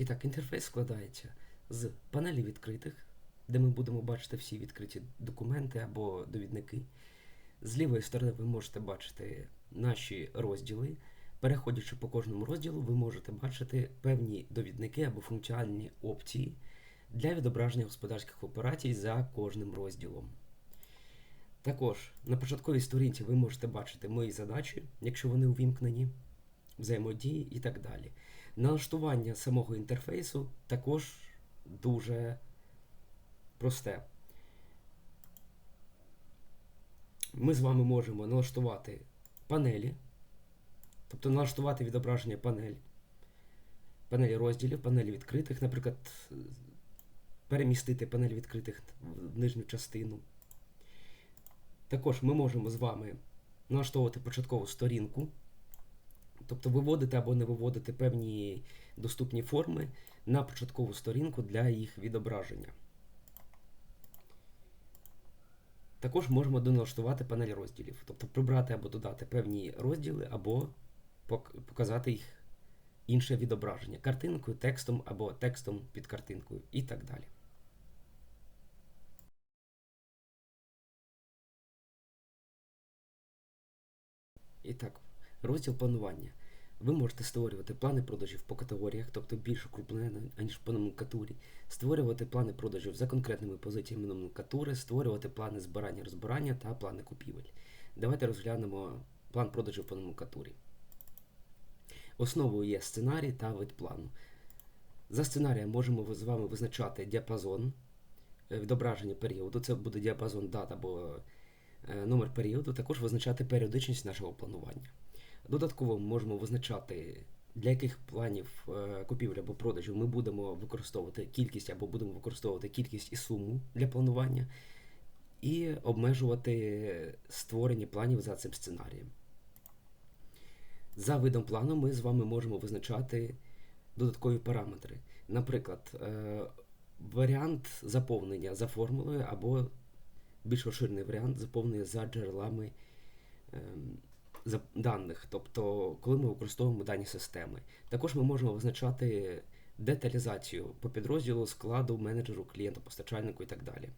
І так, інтерфейс складається з панелі відкритих, де ми будемо бачити всі відкриті документи або довідники. З лівої сторони ви можете бачити наші розділи. Переходячи по кожному розділу, ви можете бачити певні довідники або функціональні опції для відображення господарських операцій за кожним розділом. Також на початковій сторінці ви можете бачити мої задачі, якщо вони увімкнені, взаємодії і так далі. Налаштування самого інтерфейсу також дуже просте. Ми з вами можемо налаштувати панелі, тобто налаштувати відображення панель, панелі розділів, панелі відкритих, наприклад, перемістити панель відкритих в нижню частину. Також ми можемо з вами налаштовувати початкову сторінку, тобто виводити або не виводити певні доступні форми на початкову сторінку для їх відображення. Також можемо доналаштувати панель розділів, тобто прибрати або додати певні розділи, або показати їх інше відображення картинкою, текстом або текстом під картинкою і так далі. І так, розділ планування. Ви можете створювати плани продажів по категоріях, тобто більш укрупнено, аніж по номенклатурі, створювати плани продажів за конкретними позиціями номенклатури, створювати плани збирання розбирання та плани купівель. Давайте розглянемо план продажів по номенклатурі. Основою є сценарій та вид плану. За сценарієм можемо з вами визначати діапазон е, відображення періоду. Це буде діапазон дат або е, номер періоду, також визначати періодичність нашого планування. Додатково ми можемо визначати, для яких планів е, купівлі або продажів ми будемо використовувати кількість або будемо використовувати кількість і суму для планування, і обмежувати створення планів за цим сценарієм. За видом плану ми з вами можемо визначати додаткові параметри. Наприклад, е, варіант заповнення за формулою або більш розширений варіант заповнення за джерелами ем, даних, тобто коли ми використовуємо дані системи. Також ми можемо визначати деталізацію по підрозділу, складу, менеджеру, клієнту, постачальнику і так далі.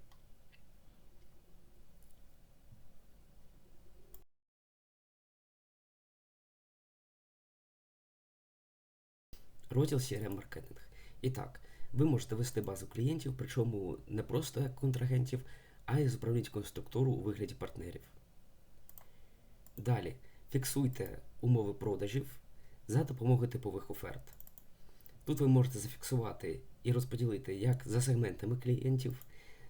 Розділ CRM маркетинг. І так, ви можете вести базу клієнтів, причому не просто як контрагентів, а й з управлінською структуру у вигляді партнерів. Далі фіксуйте умови продажів за допомогою типових оферт. Тут ви можете зафіксувати і розподілити як за сегментами клієнтів,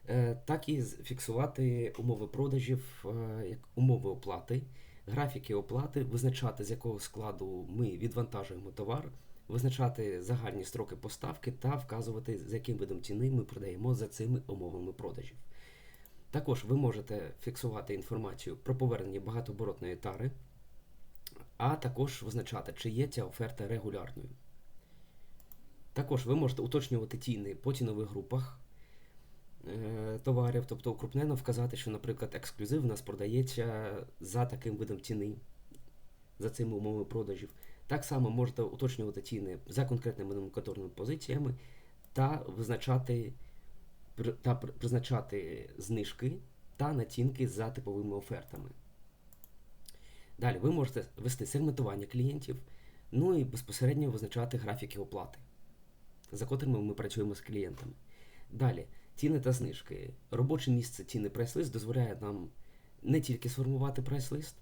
е, так і фіксувати умови продажів, е, як умови оплати, графіки оплати, визначати з якого складу ми відвантажуємо товар, визначати загальні строки поставки та вказувати, за яким видом ціни ми продаємо за цими умовами продажів. Також ви можете фіксувати інформацію про повернення багатооборотної тари, а також визначати, чи є ця оферта регулярною. Також ви можете уточнювати ціни по цінових групах е, товарів, тобто укрупнено вказати, що, наприклад, ексклюзив у нас продається за таким видом ціни, за цими умовами продажів. Так само можете уточнювати ціни за конкретними номенклатурними позиціями та визначати та призначати знижки та націнки за типовими офертами. Далі ви можете вести сегментування клієнтів, ну і безпосередньо визначати графіки оплати, за котрими ми працюємо з клієнтами. Далі, ціни та знижки. Робоче місце ціни прайс-лист дозволяє нам не тільки сформувати прайс-лист,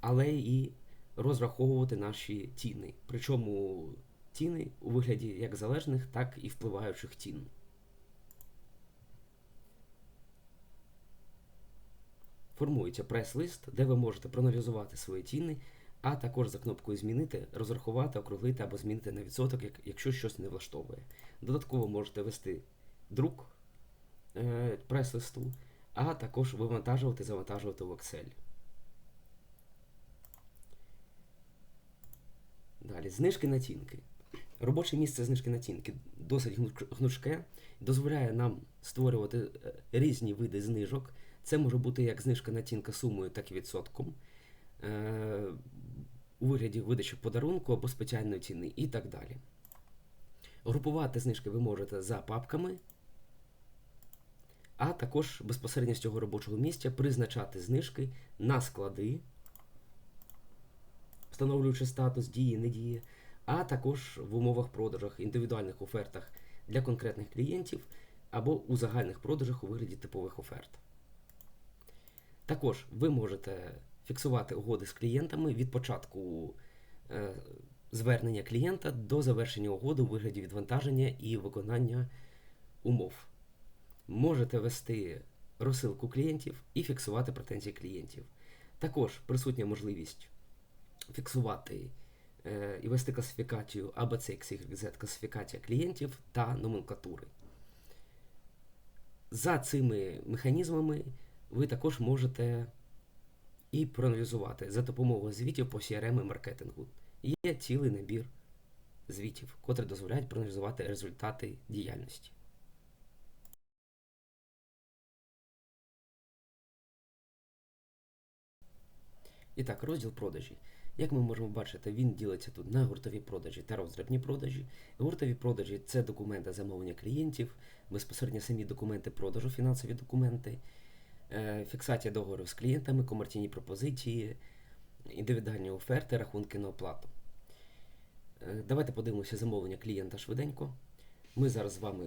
але і розраховувати наші ціни. Причому ціни у вигляді як залежних, так і впливаючих цін. Формується прайс-лист, де ви можете проаналізувати свої ціни, а також за кнопкою Змінити, розрахувати, округлити або змінити на відсоток, якщо щось не влаштовує. Додатково можете вести друк е, прайс-листу, а також вивантажувати, завантажувати в Excel. Далі, знижки націнки. Робоче місце знижки націнки досить гнучке, дозволяє нам створювати е, різні види знижок. Це може бути як знижка націнка сумою, так і відсотком, е, у вигляді видачі подарунку або спеціальної ціни і так далі. Групувати знижки ви можете за папками, а також безпосередньо з цього робочого місця призначати знижки на склади, встановлюючи статус дії, не дії, а також в умовах продажах, індивідуальних офертах для конкретних клієнтів або у загальних продажах у вигляді типових оферт. Також ви можете фіксувати угоди з клієнтами від початку е, звернення клієнта до завершення угоди у вигляді відвантаження і виконання умов. Можете вести розсилку клієнтів і фіксувати претензії клієнтів. Також присутня можливість фіксувати е, і вести класифікацію ABC, класифікація клієнтів та номенклатури. За цими механізмами ви також можете і проаналізувати за допомогою звітів по CRM і маркетингу. Є цілий набір звітів, котрі дозволяють проаналізувати результати діяльності. І так, розділ продажі. Як ми можемо бачити, він ділиться тут на гуртові продажі та роздрібні продажі. Гуртові продажі це документи замовлення клієнтів, безпосередньо самі документи продажу, фінансові документи, фіксація договорів з клієнтами, комерційні пропозиції, індивідуальні оферти, рахунки на оплату. Е, Давайте подивимося замовлення клієнта швиденько. Ми зараз з вами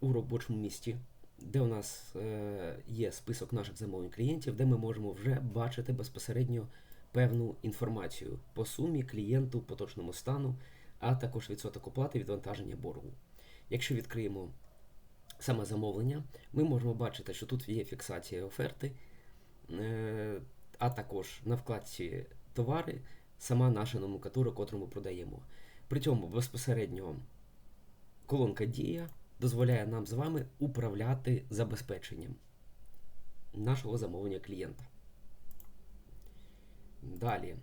у робочому місті, де у нас е, є список наших замовлень клієнтів, де ми можемо вже бачити безпосередньо певну інформацію по сумі клієнту, поточному стану, а також відсоток оплати відвантаження боргу. Якщо відкриємо саме замовлення, ми можемо бачити, що тут є фіксація оферти, е, а також на вкладці товари сама наша номенклатура, котру ми продаємо. При цьому безпосередньо колонка Дія дозволяє нам з вами управляти забезпеченням нашого замовлення клієнта. Далі.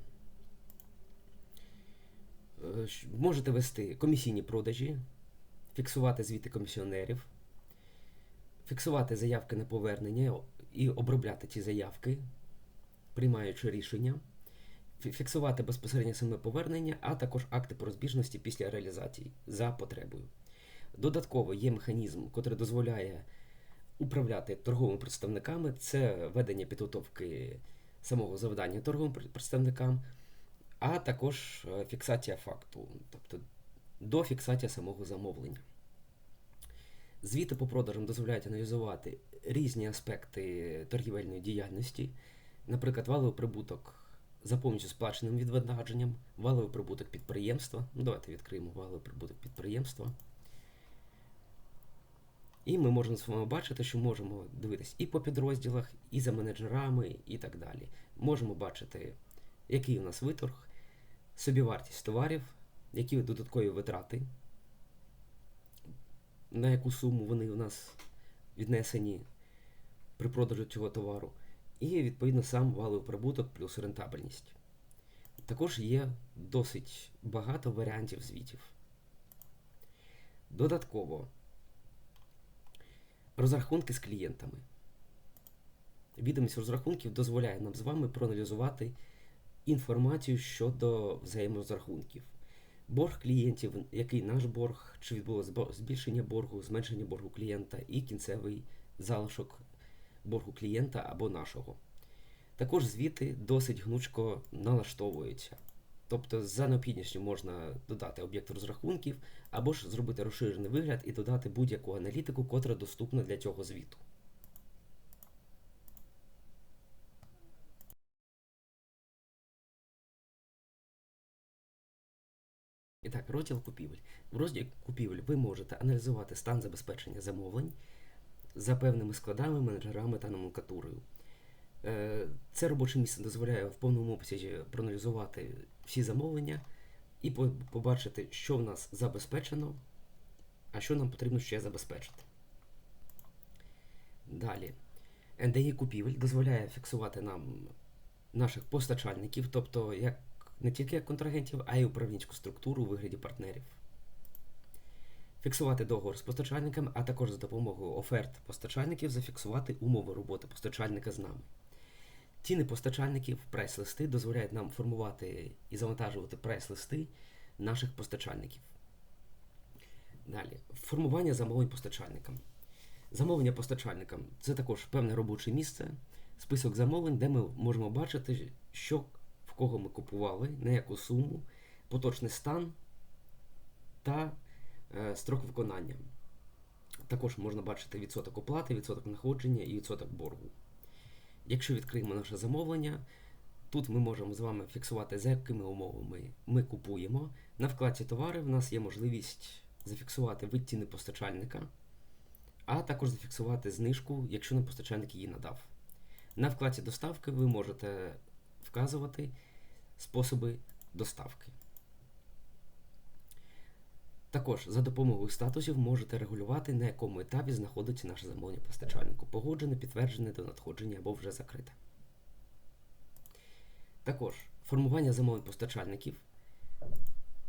Е, Можете вести комісійні продажі, фіксувати звіти комісіонерів, фіксувати заявки на повернення і обробляти ці заявки, приймаючи рішення, фіксувати безпосередньо саме повернення, а також акти по розбіжності після реалізації за потребою. Додатково є механізм, який дозволяє управляти торговими представниками, це ведення підготовки самого завдання торговим представникам, а також е, фіксація факту, тобто до фіксації самого замовлення. Звіти по продажам дозволяють аналізувати різні аспекти торгівельної діяльності, наприклад, валовий прибуток за повністю сплаченим відвантаженням, валовий прибуток підприємства. Ну, давайте відкриємо валовий прибуток підприємства. І ми можемо з вами бачити, що можемо дивитись і по підрозділах, і за менеджерами, і так далі. Можемо бачити, який у нас виторг, собівартість товарів, які додаткові витрати, на яку суму вони у нас віднесені при продажу цього товару, і відповідно сам валовий прибуток плюс рентабельність. Також є досить багато варіантів звітів. Додатково розрахунки з клієнтами. Відомість розрахунків дозволяє нам з вами проаналізувати інформацію щодо взаєморозрахунків. Борг клієнтів, який наш борг, чи відбулося збільшення боргу, зменшення боргу клієнта і кінцевий залишок боргу клієнта або нашого. Також звіти досить гнучко налаштовуються. Тобто за необхідністю можна додати об'єкт розрахунків, або ж зробити розширений вигляд і додати будь-яку аналітику, котра доступна для цього звіту. І так, розділ купівель. В розділі купівель ви можете аналізувати стан забезпечення замовлень за певними складами, менеджерами та номенклатурою. Е, Це робоче місце дозволяє в повному обсязі проаналізувати всі замовлення і побачити, що в нас забезпечено, а що нам потрібно ще забезпечити. Далі. NDI купівель дозволяє фіксувати нам наших постачальників, тобто як не тільки як контрагентів, а й управлінську структуру у вигляді партнерів. Фіксувати договор з постачальниками, а також за допомогою оферт постачальників зафіксувати умови роботи постачальника з нами. Ціни постачальників, прайс-листи дозволяють нам формувати і завантажувати прайс-листи наших постачальників. Далі. Формування замовлень постачальникам. Замовлення постачальникам це також певне робоче місце, список замовлень, де ми можемо бачити, що кого ми купували, на яку суму, поточний стан та е, строк виконання. Також можна бачити відсоток оплати, відсоток знаходження і відсоток боргу. Якщо відкриємо наше замовлення, тут ми можемо з вами фіксувати, за якими умовами ми купуємо. На вкладці товари в нас є можливість зафіксувати вид ціни постачальника, а також зафіксувати знижку, якщо нам постачальник її надав. На вкладці доставки ви можете вказувати способи доставки. Також за допомогою статусів можете регулювати, на якому етапі знаходиться наше замовлення постачальнику. Погоджене, підтверджене до надходження або вже закрите. Також формування замовлень постачальників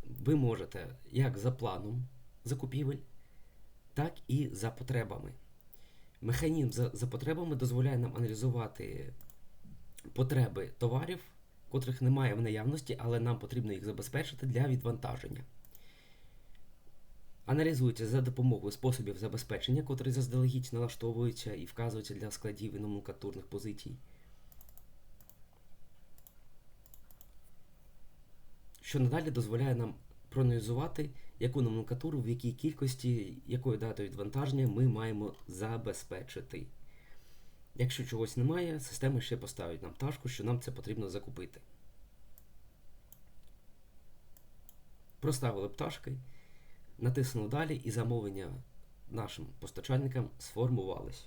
ви можете як за планом закупівель, так і за потребами. Механізм за, за потребами дозволяє нам аналізувати потреби товарів, котрих немає в наявності, але нам потрібно їх забезпечити для відвантаження. Аналізується за допомогою способів забезпечення, котрі заздалегідь налаштовуються і вказуються для складів і номенклатурних позицій. Що надалі дозволяє нам проаналізувати, яку номенклатуру, в якій кількості, якою датою відвантаження ми маємо забезпечити. Якщо чогось немає, система ще поставить нам пташку, що нам це потрібно закупити. Проставили пташки, натиснули далі і замовлення нашим постачальникам сформувались.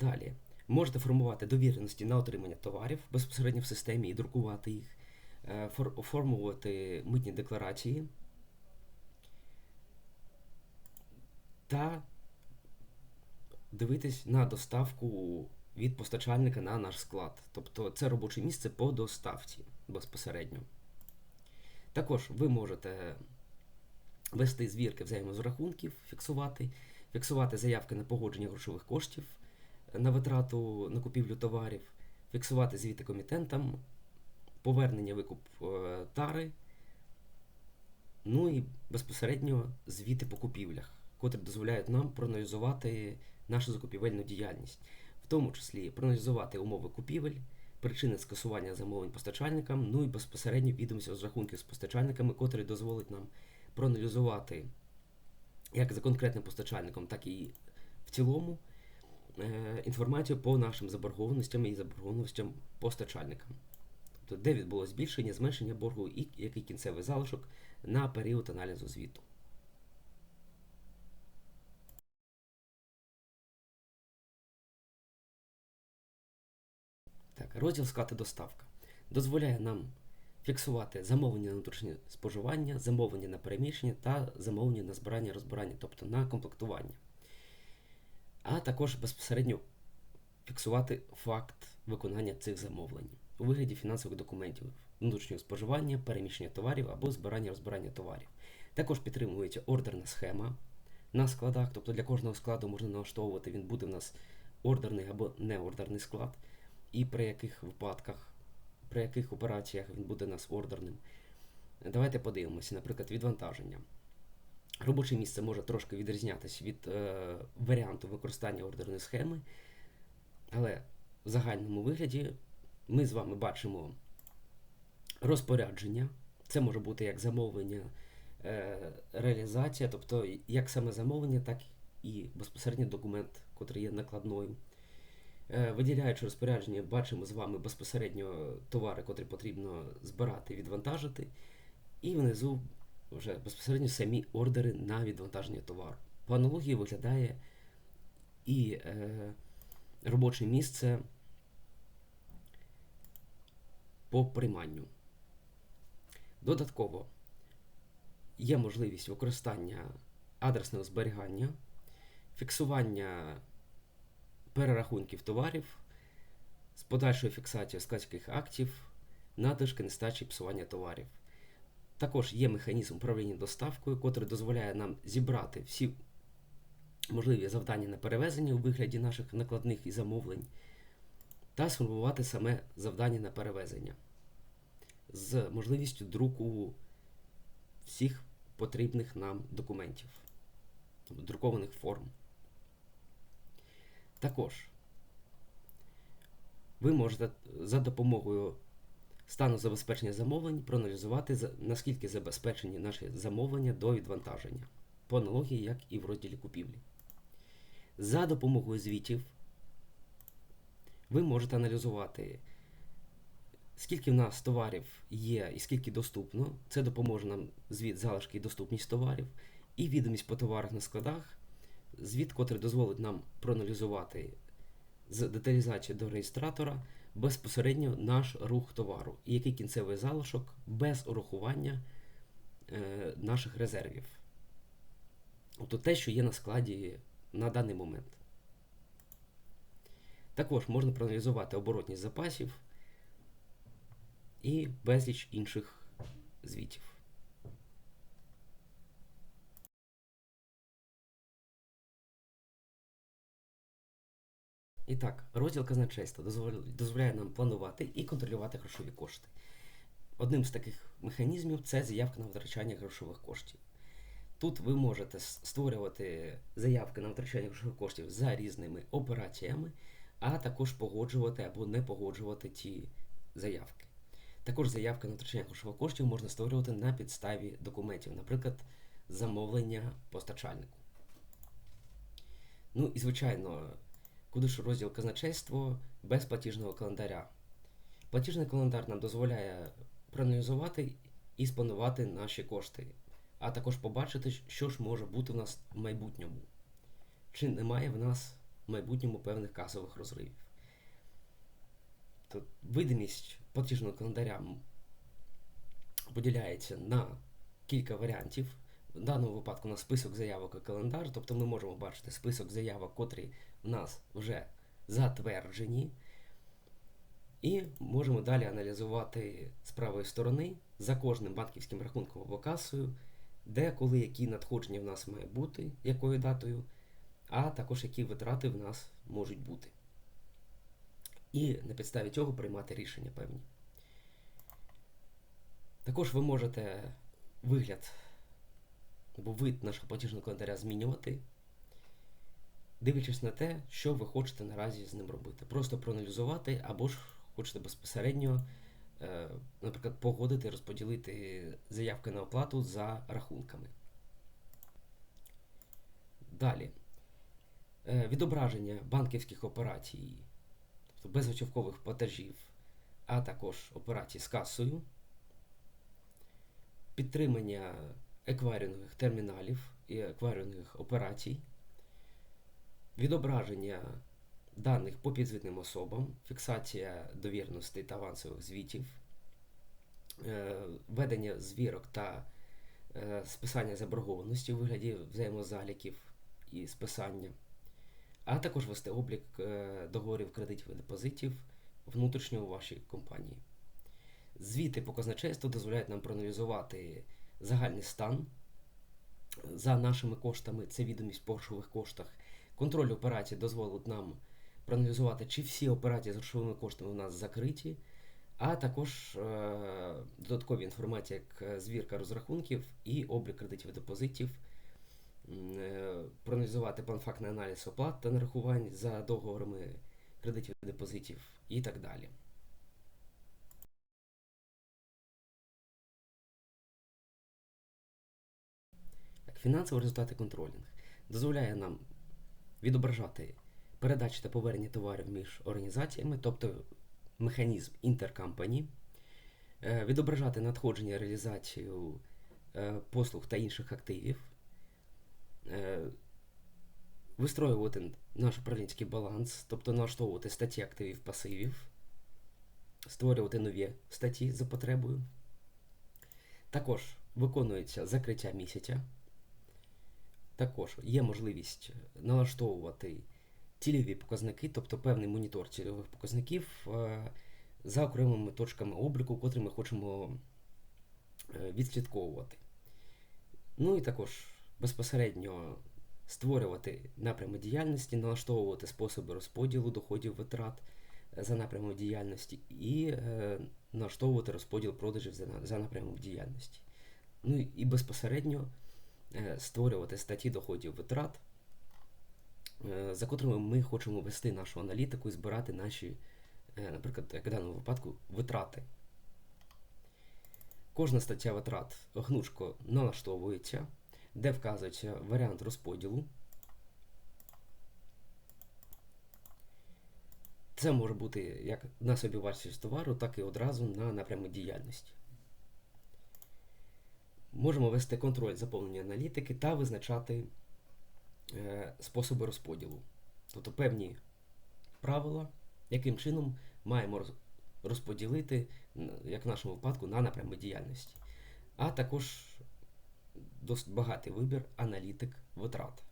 Далі. Можете формувати довіреності на отримання товарів безпосередньо в системі і друкувати їх, е, оформлювати митні декларації та дивитись на доставку від постачальника на наш склад. Тобто це робоче місце по доставці безпосередньо. Також ви можете вести звірки взаємозрахунків, фіксувати, фіксувати заявки на погодження грошових коштів на витрату на купівлю товарів, фіксувати звіти комітентам, повернення викуп е, тари, ну і безпосередньо звіти по купівлях, котрі дозволяють нам проаналізувати нашу закупівельну діяльність, в тому числі проаналізувати умови купівель, причини скасування замовлень постачальникам, ну і безпосередньо відомості розрахунків з постачальниками, котрі дозволить нам проаналізувати як за конкретним постачальником, так і в цілому. Е, інформацію по нашим заборгованостям і заборгованостям постачальникам. Тобто, де відбулося збільшення, зменшення боргу і який кінцевий залишок на період аналізу звіту. Так, Розділ склад і доставка дозволяє нам фіксувати замовлення на внутрішнє споживання, замовлення на переміщення та замовлення на збирання розбирання, тобто на комплектування а також безпосередньо фіксувати факт виконання цих замовлень у вигляді фінансових документів, внутрішнього споживання, переміщення товарів або збирання розбирання товарів. Також підтримується ордерна схема на складах, тобто для кожного складу можна налаштовувати, він буде в нас ордерний або неордерний склад, і при яких випадках, при яких операціях він буде нас ордерним. Давайте подивимося, наприклад, відвантаження. Робоче місце може трошки відрізнятися від е, варіанту використання ордерної схеми, але в загальному вигляді ми з вами бачимо розпорядження. Це може бути як замовлення, е, реалізація, тобто як саме замовлення, так і безпосередньо документ, який є накладною. Е, виділяючи розпорядження, бачимо з вами безпосередньо товари, котрі потрібно збирати, відвантажити. І внизу вже безпосередньо самі ордери на відвантаження товару. По аналогії виглядає і е, робоче місце по прийманню. Додатково є можливість використання адресного зберігання, фіксування перерахунків товарів з подальшою фіксацією складських актів, надлишки, нестачі псування товарів. Також є механізм управління доставкою, який дозволяє нам зібрати всі можливі завдання на перевезення у вигляді наших накладних і замовлень, та сформувати саме завдання на перевезення. з можливістю друку всіх потрібних нам документів, друкованих форм. Також ви можете за допомогою стану забезпечення замовлень проаналізувати, наскільки забезпечені наші замовлення до відвантаження, по аналогії, як і в розділі купівлі. За допомогою звітів ви можете аналізувати, скільки в нас товарів є і скільки доступно. Це допоможе нам звіт залишки і доступність товарів, і відомість по товарах на складах, звіт, котрий дозволить нам проаналізувати з деталізації до реєстратора безпосередньо наш рух товару і який кінцевий залишок без урахування е, наших резервів. Тобто те, що є на складі на даний момент. Також можна проаналізувати оборотність запасів і безліч інших звітів. І так, розділ казначейства дозволяє, нам планувати і контролювати грошові кошти. Одним з таких механізмів це заявка на витрачання грошових коштів. Тут ви можете створювати заявки на витрачання грошових коштів за різними операціями, а також погоджувати або не погоджувати ті заявки. Також заявки на витрачання грошових коштів можна створювати на підставі документів, наприклад, замовлення постачальнику. Ну і звичайно, куди ж розділ казначейство без платіжного календаря. Платіжний календар нам дозволяє проаналізувати і спланувати наші кошти, а також побачити, що ж може бути в нас в майбутньому. Чи немає в нас в майбутньому певних касових розривів. Тут видимість платіжного календаря поділяється на кілька варіантів. В даному випадку на список заявок і календар, тобто ми можемо бачити список заявок, котрі в нас вже затверджені. І можемо далі аналізувати з правої сторони за кожним банківським рахунком або касою, де, коли, які надходження в нас має бути, якою датою, а також які витрати в нас можуть бути. І на підставі цього приймати рішення певні. Також ви можете вигляд або вид нашого платіжного календаря змінювати, дивлячись на те, що ви хочете наразі з ним робити. Просто проаналізувати, або ж хочете безпосередньо, е, наприклад, погодити, розподілити заявки на оплату за рахунками. Далі. Е, Відображення банківських операцій, тобто безготівкових платежів, а також операцій з касою, підтримання еквайрингових терміналів і еквайрингових операцій, відображення даних по підзвітним особам, фіксація довірностей та авансових звітів, е, ведення звірок та е, списання заборгованості у вигляді взаємозаліків і списання, а також вести облік е, договорів кредитів і депозитів внутрішньо у вашій компанії. Звіти по казначейству дозволяють нам проаналізувати загальний стан за нашими коштами, це відомість по грошових коштах. Контроль операцій дозволить нам проаналізувати, чи всі операції з грошовими коштами у нас закриті, а також е, додаткові інформації, як е, звірка розрахунків і облік кредитів і депозитів, е, проаналізувати план-фактний аналіз оплат та нарахувань за договорами кредитів і депозитів і так далі. Фінансові результати контролінг дозволяє нам відображати передачі та повернення товарів між організаціями, тобто механізм інтеркампані, е, відображати надходження реалізацію е, послуг та інших активів, е, вистроювати наш управлінський баланс, тобто налаштовувати статті активів пасивів, створювати нові статті за потребою. Також виконується закриття місяця. Також є можливість налаштовувати цільові показники, тобто певний монітор цільових показників е, за окремими точками обліку, котрі ми хочемо е, відслідковувати. Ну і також безпосередньо створювати напрями діяльності, налаштовувати способи розподілу доходів витрат, за напрямом діяльності і е, налаштовувати розподіл продажів за, напрямом діяльності. Ну і безпосередньо е, створювати статті доходів витрат, е, за котрими ми хочемо вести нашу аналітику і збирати наші, е, наприклад, як в даному випадку, витрати. Кожна стаття витрат гнучко налаштовується, де вказується варіант розподілу. Це може бути як на собівартість товару, так і одразу на напрямок діяльності. Можемо вести контроль заповнення аналітики та визначати е, способи розподілу. Тобто певні правила, яким чином маємо розподілити, як в нашому випадку, на напрямок діяльності. А також досить багатий вибір аналітик витрат.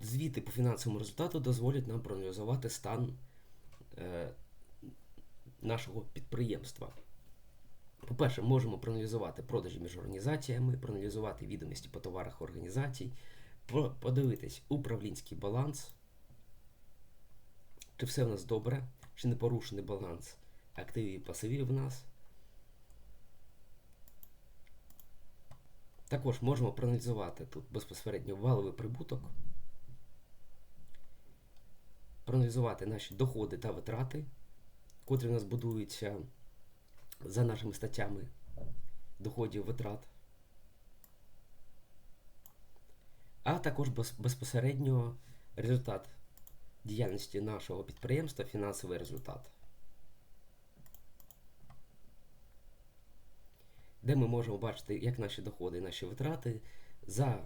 Звіти по фінансовому результату дозволять нам проаналізувати стан нашого підприємства. По-перше, можемо проаналізувати продажі між організаціями, проаналізувати відомості по товарах організацій, подивитись управлінський баланс, чи все в нас добре, чи не порушений баланс активів і пасивів в нас. Також можемо проаналізувати тут безпосередньо валовий прибуток, проаналізувати наші доходи та витрати, котрі у нас будуються за нашими статтями доходів витрат. А також безпосередньо результат діяльності нашого підприємства, фінансовий результат. Де ми можемо бачити, як наші доходи і наші витрати за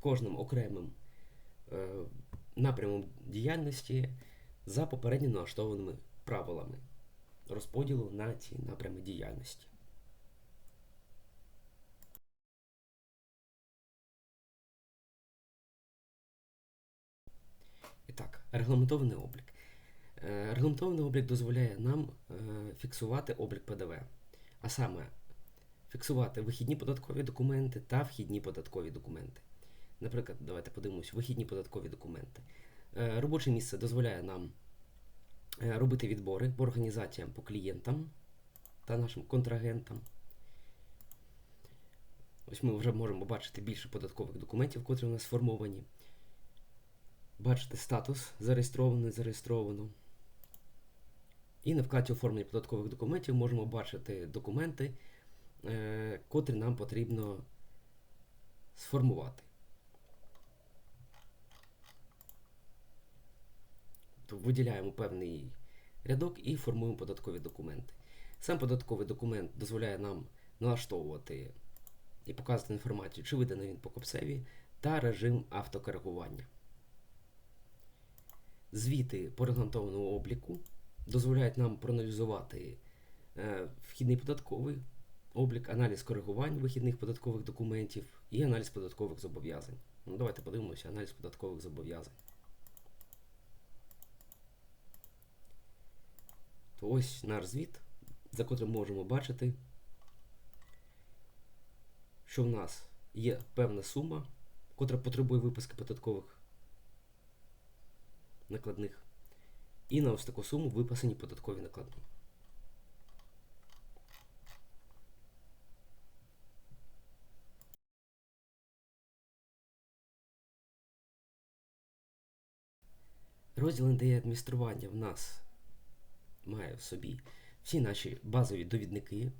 кожним окремим е, напрямом діяльності за попередньо налаштованими правилами розподілу на ці напрями діяльності. І так, регламентований облік. Е, Регламентований облік дозволяє нам е, фіксувати облік ПДВ, а саме фіксувати вихідні податкові документи та вхідні податкові документи. Наприклад, давайте подивимось вихідні податкові документи. Е, Робоче місце дозволяє нам е, робити відбори по організаціям по клієнтам та нашим контрагентам. Ось ми вже можемо бачити більше податкових документів, котрі у нас сформовані. Бачити статус зареєстровано, зареєстровано. І на вкладі оформлення податкових документів можемо бачити документи, е, котрі нам потрібно сформувати. То виділяємо певний рядок і формуємо податкові документи. Сам податковий документ дозволяє нам налаштовувати і показувати інформацію, чи виданий він покупцеві, та режим автокоригування. Звіти по регламентованому обліку дозволяють нам проаналізувати е, вхідний податковий облік, аналіз коригувань вихідних податкових документів і аналіз податкових зобов'язань. Ну, давайте подивимося аналіз податкових зобов'язань. Ось наш звіт, за котрим можемо бачити, що в нас є певна сума, котра потребує виписки податкових накладних. І на ось таку суму виписані податкові накладні. Розділ НДІ адміністрування в нас має в собі всі наші базові довідники,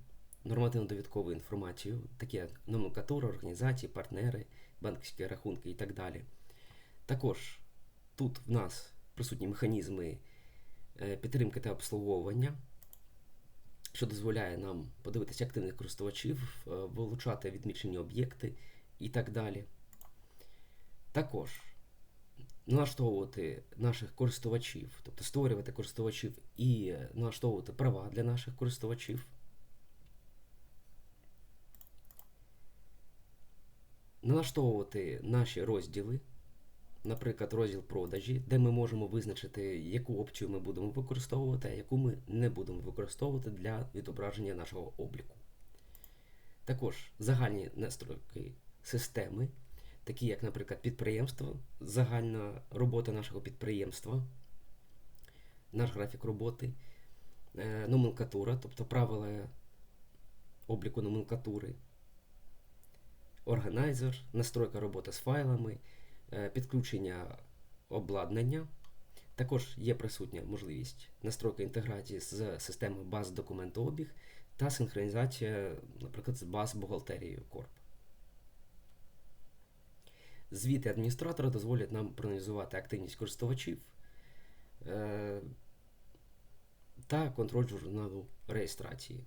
нормативно-довідкову інформацію, такі як номенклатура, організації, партнери, банківські рахунки і так далі. Також тут в нас присутні механізми е, підтримки та обслуговування, що дозволяє нам подивитися активних користувачів, е, вилучати відмічені об'єкти і так далі. Також налаштовувати наших користувачів, тобто створювати користувачів і налаштовувати права для наших користувачів. Налаштовувати наші розділи, наприклад, розділ продажі, де ми можемо визначити, яку опцію ми будемо використовувати, а яку ми не будемо використовувати для відображення нашого обліку. Також загальні настройки системи, такі як, наприклад, підприємство, загальна робота нашого підприємства, наш графік роботи, е, номенклатура, тобто правила обліку номенклатури, органайзер, настройка роботи з файлами, е, підключення обладнання. Також є присутня можливість настройки інтеграції з системою баз документообіг та синхронізація, наприклад, з баз бухгалтерією Corp. Звіти адміністратора дозволять нам проаналізувати активність користувачів е, та контроль журналу реєстрації.